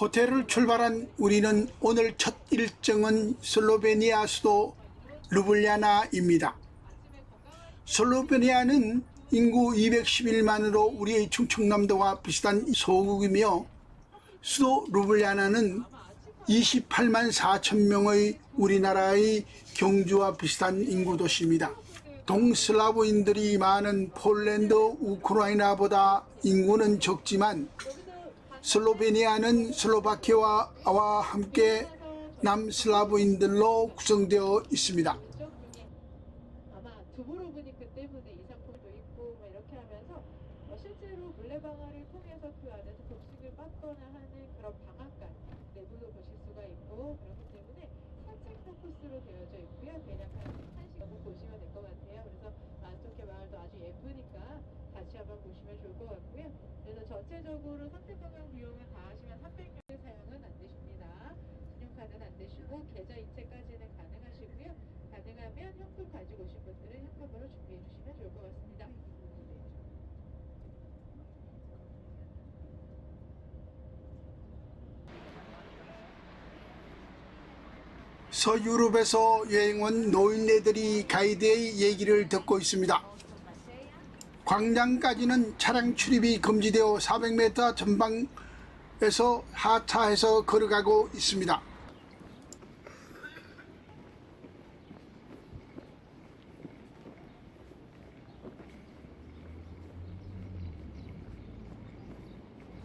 호텔을 출발한 우리는 오늘 첫 일정은 슬로베니아 수도 루블리아나입니다. 슬로베니아는 인구 211만으로 우리의 충청남도와 비슷한 소국이며 수도 루블리아나는 28만 4천 명의 우리나라의 경주와 비슷한 인구 도시입니다. 동슬라브인들이 많은 폴란드, 우크라이나보다 인구는 적지만 슬로베니아는 슬로바키아와 함께 남슬라브인들로 구성되어 있습니다. 뭐 통해서 그 되어져 있고요. 대략 한 1시간 보시면 될 것 같아요. 그래서 안토케 마을도 아주 예쁘니까 같이 한번 보시면 좋을 것 같고요. 그래서 전체적으로 선택관광 비용을 다 하시면 300명 사용은 안 되십니다. 신용카드는 안 되시고 계좌 이체까지는 가능하시고요. 가능하면 현금 가지고 오신 분들은 현금으로 준비해 주시면 좋을 것 같습니다. 서유럽에서 여행 온 노인네들이 가이드의 얘기를 듣고 있습니다. 광장까지는 차량 출입이 금지되어 400m 전방에서 하차해서 걸어가고 있습니다.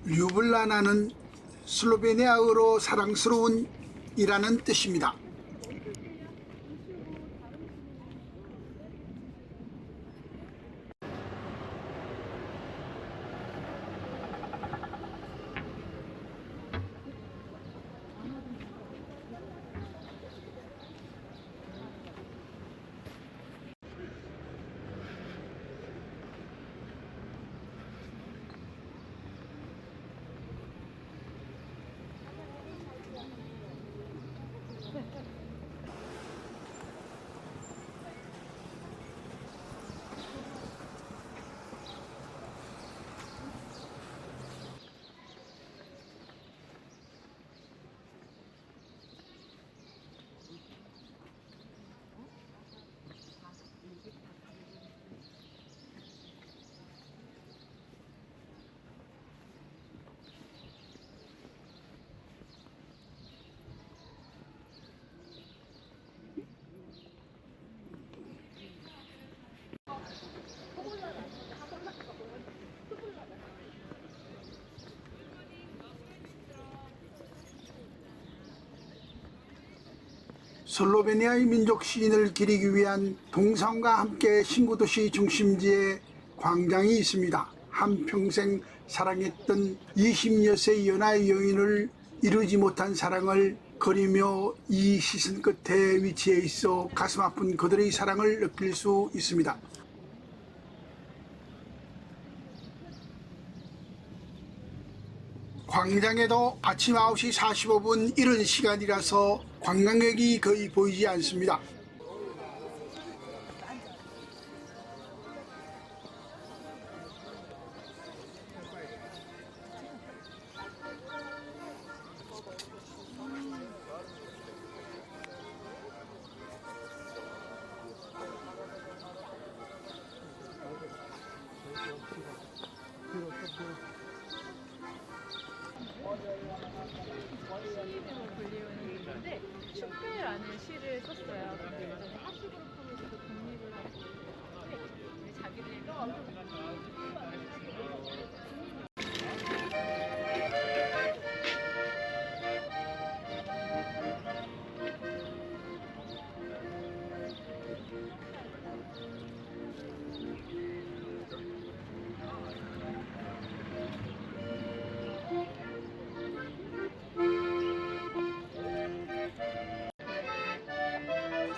류블라나는 슬로베니아어로 사랑스러운 이라는 뜻입니다. 슬로베니아의 민족 시인을 기리기 위한 동상과 함께 신구도시 중심지에 광장이 있습니다. 한평생 사랑했던 20여 세 연하의 여인을 이루지 못한 사랑을 그리며 이 시선 끝에 위치해 있어 가슴 아픈 그들의 사랑을 느낄 수 있습니다. 광장에도 아침 9시 45분 이른 시간이라서 관광객이 거의 보이지 않습니다.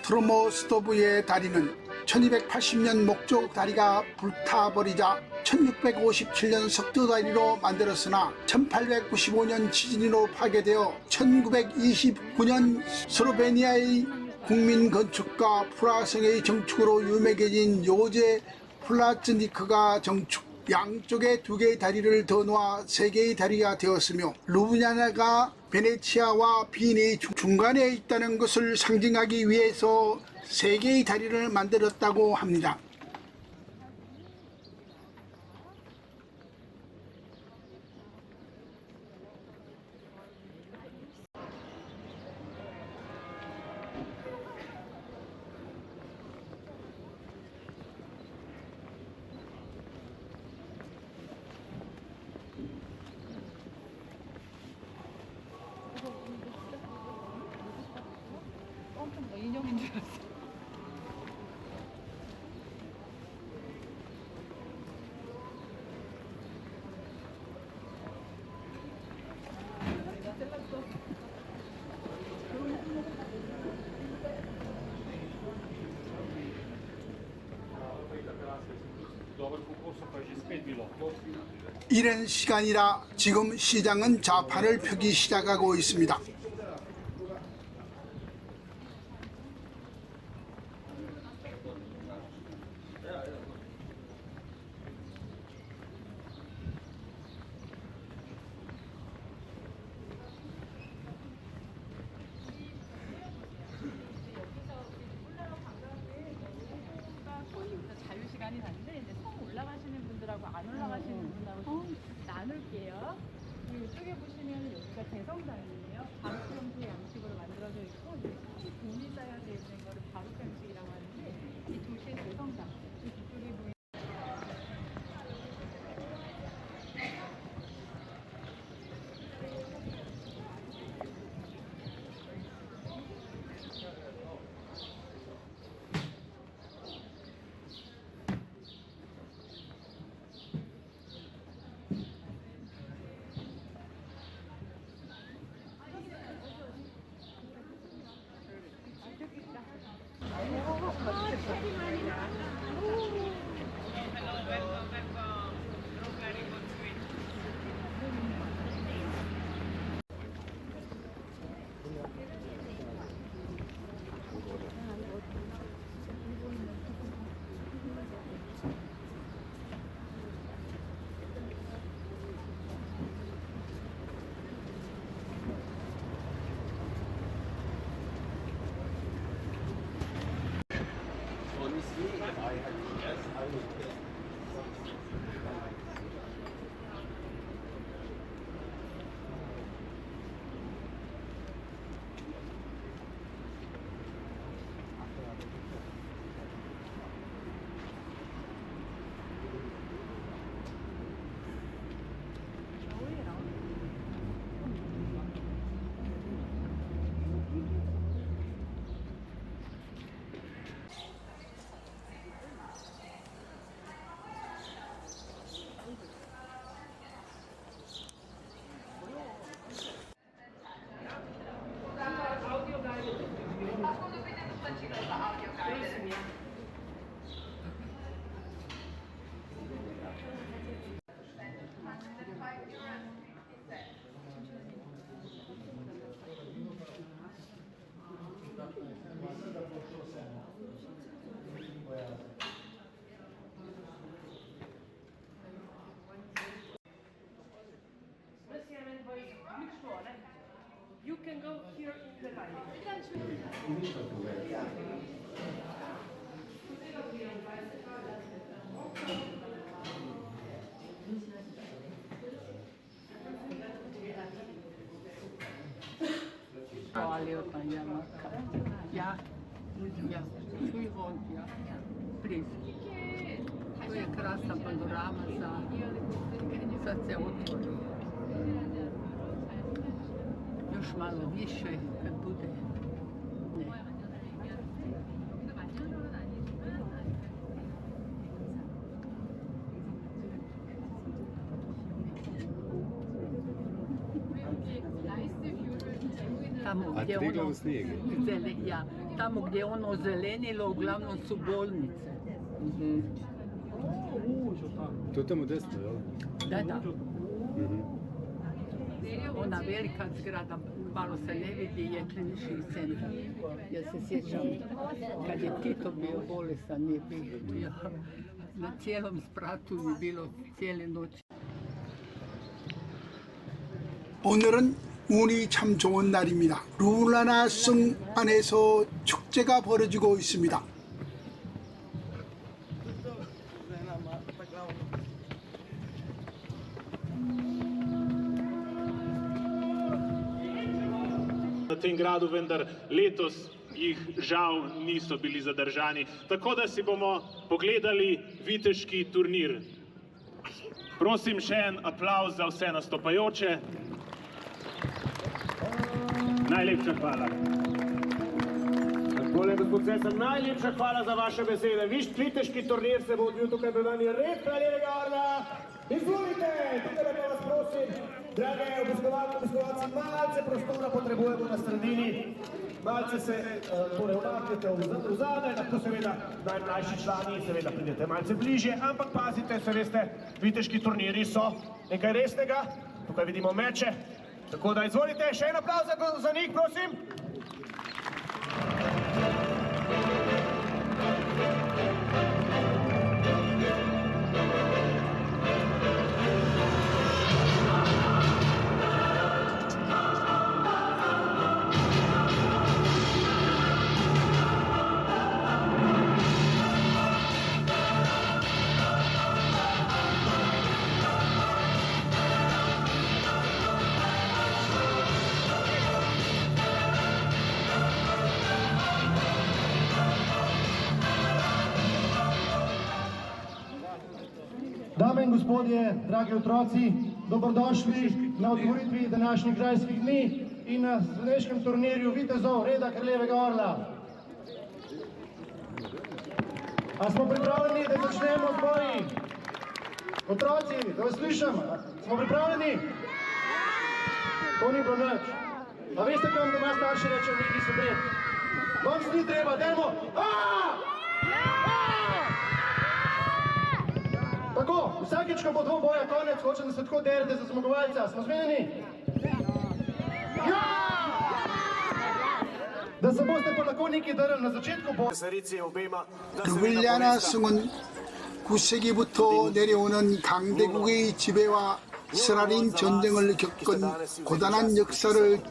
트로모스토브의 다리는 1280년 목조 다리가 불타버리자 1657년 석두 다리로 만들었으나 1895년 지진으로 파괴되어 1929년 스로베니아의 국민 건축가 프라성의 정축으로 유명해진 요제 플라츠니크가 정축 양쪽에 두 개의 다리를 더 놓아 세 개의 다리가 되었으며 루브냐나가 베네치아와 중- 중간에 있다는 것을 상징하기 위해서 세 개의 다리를 만들었다고 합니다. 인형인 줄 알았어. 이런 시간이라 지금 시장은 좌판을 펴기 시작하고 있습니다. 소위부터 자유 시간이 난데 이제 성 올라가시는 분들하고 안 올라가시는 분하고 좀 나눌게요. 그리고 이쪽에 보시면 여기가 대성당이에요. 바로크 형식 양식으로 만들어져 있고 이제 성이 돈이 쌓여져 있 Mislim, You can go here in the light. Panorama za, sad se otvori. Još malo više kad bude. Ne. Tamo gdje ono, zele, ja, tamo gdje je ono zelenilo, uglavnom su bolnice. Mhm. Je tamo desno, jel? Da, da. Mhm. Ona velika zgrada, malo se ne vidi, je klinički centar. Ja se sjećam, kad je Tito bio bolestan, je bio, Na cijelom spratu je bilo cijele noći. 오늘은 운이 참 좋은 날입니다. 루라나 성 안에서 축제가 벌어지고 있습니다. Tem gradu, vendar letos jih žal niso bili zadržani. Tako da si bomo pogledali viteški turnir. Prosim še en aplauz za vse nastopajoče. Najlepša hvala. Takole, gospod Cesar, najlepša hvala za vaše besede. Viš viteški turnir se bo odvil tukaj pred nami red kraljevega orla. Izvolite, tukaj lepo vas prosim, drage obiskovalke, obiskovalci, malce prostora potrebujemo na sredini. Malce se uh, torej umaknete v, zadaj, lahko seveda najmlajši člani seveda pridete malce bližje, ampak pazite, se veste, viteški turniri so nekaj resnega. Tukaj vidimo meče. Tako da izvolite, še en aplauz za, za njih, prosim. Gospodje, dragi otroci, dobrodošli na otvoritvi današnjih grajskih dni in na zveneškem turnirju Vitezov Reda Kraljevega Orla. A smo pripravljeni, da začnemo z boji? Otroci, da vas slišim, smo pripravljeni? To ni bilo nič. A veste, kaj vam doma starši reče, neki so bred? Vam se ni treba, dajmo! Aaaa! Tako, vsakič, ko bo dvoboja konec, hočem, da se tako derete za zmagovalca. Smo zmenjeni? Ja! Da se boste pa lahko neki drli na začetku 루빌리아나 povesta. 성은 9세기부터 내려오는 강대국의 지배와 스라린 전쟁을 겪은 고단한 역사를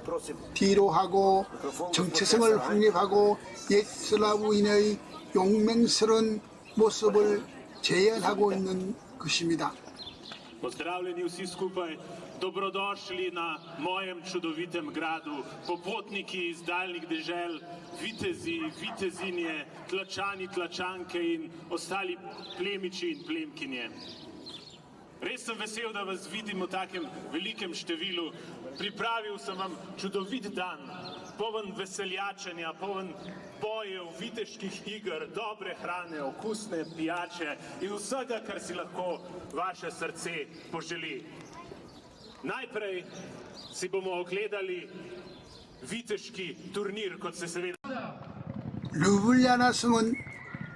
뒤로하고 정체성을 확립하고 옛 슬라브인의 용맹스러운 모습을 재현하고 있는 것입니다. Pozdravljeni vsi skupaj, dobrodošli na mojem čudovitem gradu, popotniki iz daljnih dežel, vitezi, vitezinje, tlačani, tlačanke in ostali plemiči in plemkinje. Res sem vesel, da vas vidim v takem velikem številu. Pripravil sem vam čudovit dan, poln veseljačenja, poln bojev, viteških iger, dobre hrane, okusne pijače in vsega, kar si lahko vaše srce poželi. Najprej si bomo ogledali viteški turnir, kot se seveda 르블리아나 성은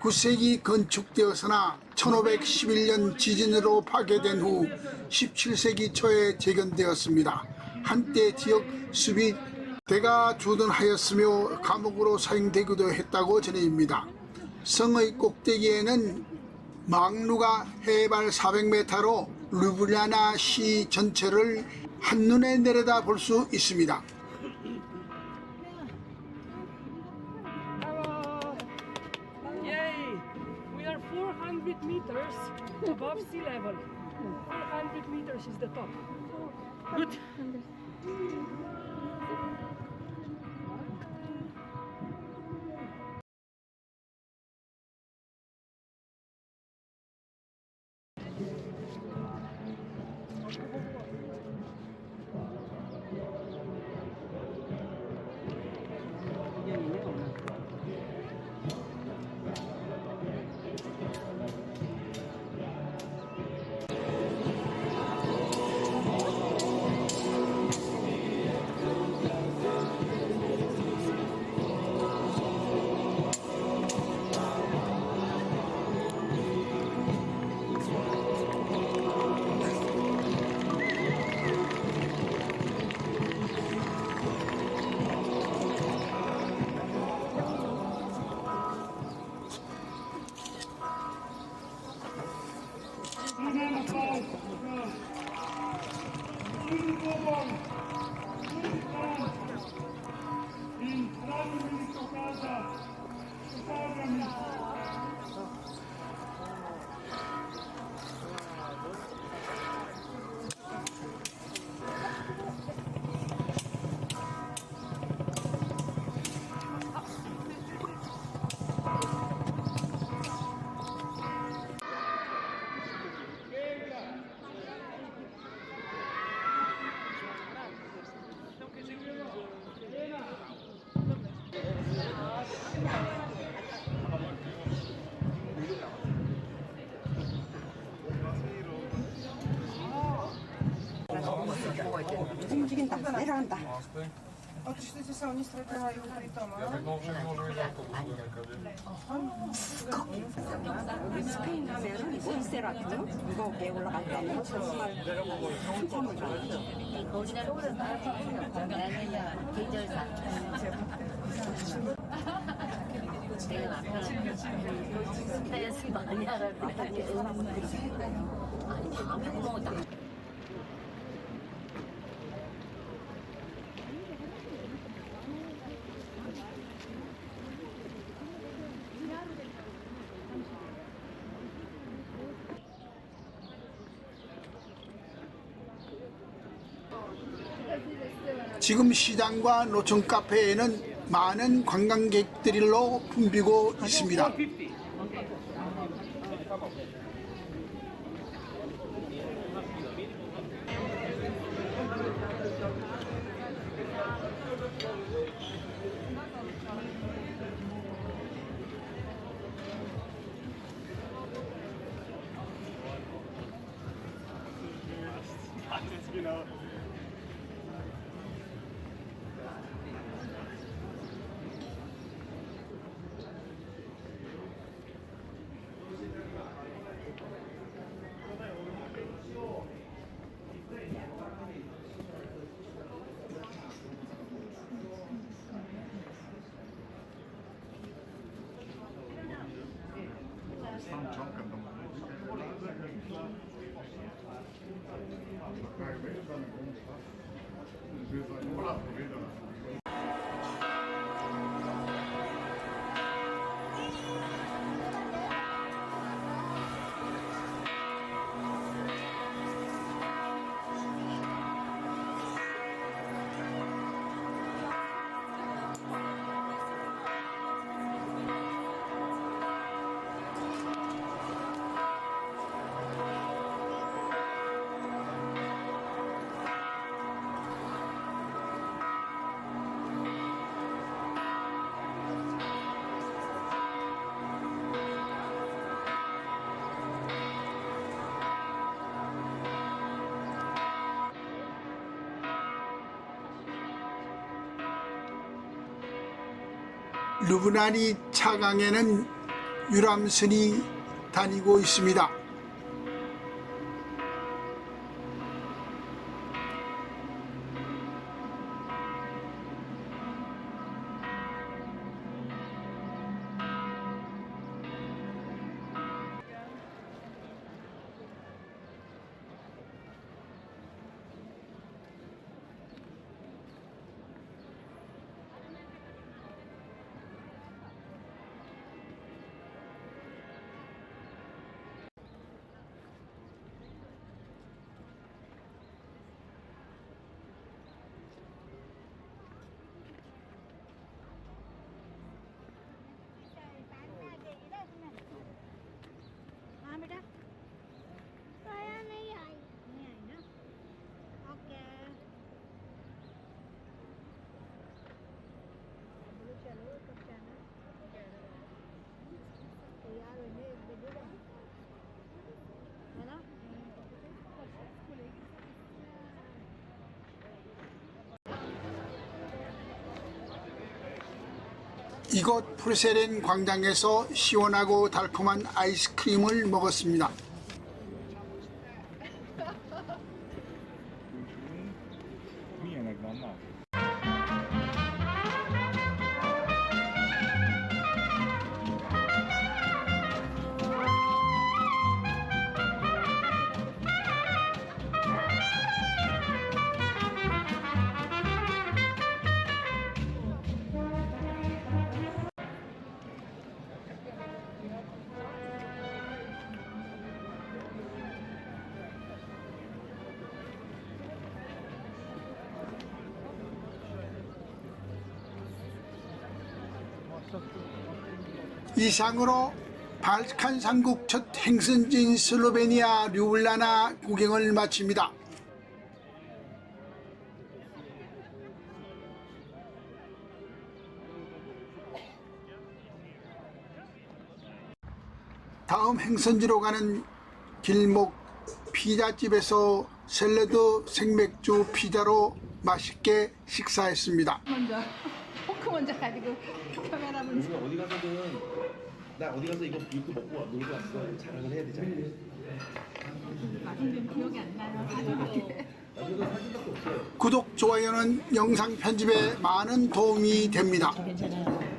9세기 건축되었으나 1511년 지진으로 파괴된 후 17세기 초에 재건되었습니다. 한때 지역 수비 대가 주둔하였으며 감옥으로 사용되기도 했다고 전해집니다. 성의 꼭대기에는 망루가 해발 400m로 르블리아나 시 전체를 한눈에 내려다 볼 수 있습니다. 스페인 가면은 몬세라트 무겁게 올라간다면 정말 한참을 가요. 계절상 내가 남편한테 스트레스 많이 그렇게 아니 구멍을 딱 지금 시장과 노천 카페에는 많은 관광객들로 붐비고 있습니다. 르브나니 차강에는 유람선이 다니고 있습니다. 이곳 프르세렌 광장에서 시원하고 달콤한 아이스크림을 먹었습니다. 이상으로 발칸 삼국 첫 행선지인 슬로베니아 류블라나 구경을 마칩니다. 다음 행선지로 가는 길목 피자집에서 샐러드 생맥주 피자로 맛있게 식사했습니다. 먼저. 포크 먼저 가지고 카메라 먼저. 어디 가서든 나 어디 가서 이거 이거 먹고 와- 놀고 왔어 자랑을 해야 되잖아. 맛있는 기억이 안 나요. 가족한테. 나중에 사진밖에 없어요. 구독, 좋아요는 영상 편집에 많은 도움이 됩니다. 괜찮아요.